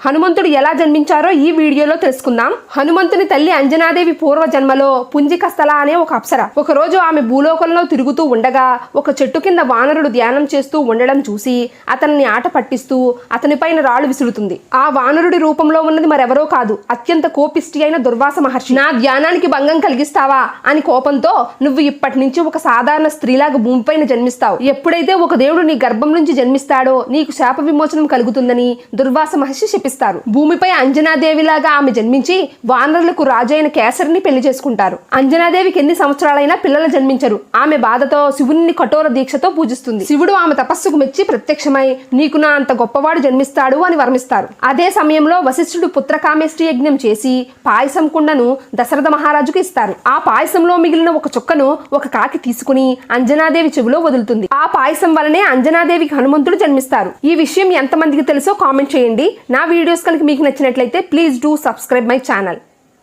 హనుమంతుడు ఎలా జన్మించారో ఈ వీడియోలో తెలుసుకుందాం. హనుమంతుని తల్లి అంజనాదేవి పూర్వ జన్మలో పుంజికస్థల అనే ఒక అప్సర. ఒకరోజు ఆమె భూలోకంలో తిరుగుతూ ఉండగా ఒక చెట్టు కింద వానరుడు ధ్యానం చేస్తూ ఉండడం చూసి అతన్ని ఆట పట్టిస్తూ అతనిపైన రాళ్ళు విసురుతుంది. ఆ వానరుడి రూపంలో ఉన్నది మరెవరో కాదు అత్యంత కోపిష్టి అయిన దుర్వాస మహర్షి. నా ధ్యానానికి భంగం కలిగిస్తావా? అని కోపంతో నువ్వు ఇప్పటి నుంచి ఒక సాధారణ స్త్రీలాగా భూమిపైన జన్మిస్తావు. ఎప్పుడైతే ఒక దేవుడు నీ గర్భం నుంచి జన్మిస్తాడో నీకు శాప విమోచనం కలుగుతుందని దుర్వాస మహర్షి శపిస్తారు భూమిపై అంజనాదేవిలాగా ఆమె జన్మించి వానరులకు రాజైన కేసరిని పెళ్ళి చేసుకుంటారు. అంజనాదేవికి ఎన్ని సంవత్సరాలైనా పిల్లలు జన్మించరు. ఆమె బాధతో శివుని కఠోర దీక్షతో పూజిస్తుంది. శివుడు ఆమె తపస్సుకు మెచ్చి ప్రత్యక్షమై నీకు నా అంత గొప్పవాడు జన్మిస్తాడు అని వర్మిస్తారు. అదే సమయంలో వశిష్ఠుడు పుత్రకామేష్టి యజ్ఞం చేసి పాయసం కుండను దశరథ మహారాజుకు ఇస్తారు. ఆ పాయసంలో మిగిలిన ఒక చుక్కను ఒక కాకి తీసుకుని అంజనాదేవి చెవిలో వదులుతుంది. ఆ పాయసం వలనే అంజనాదేవికి హనుమంతుడు జన్మిస్తారు. ఈ విషయం ఎంతమందికి తెలుసో కామెంట్ చేయండి. నా వీడియోస్ కనుక మీకు నచ్చినట్లయితే please do subscribe my channel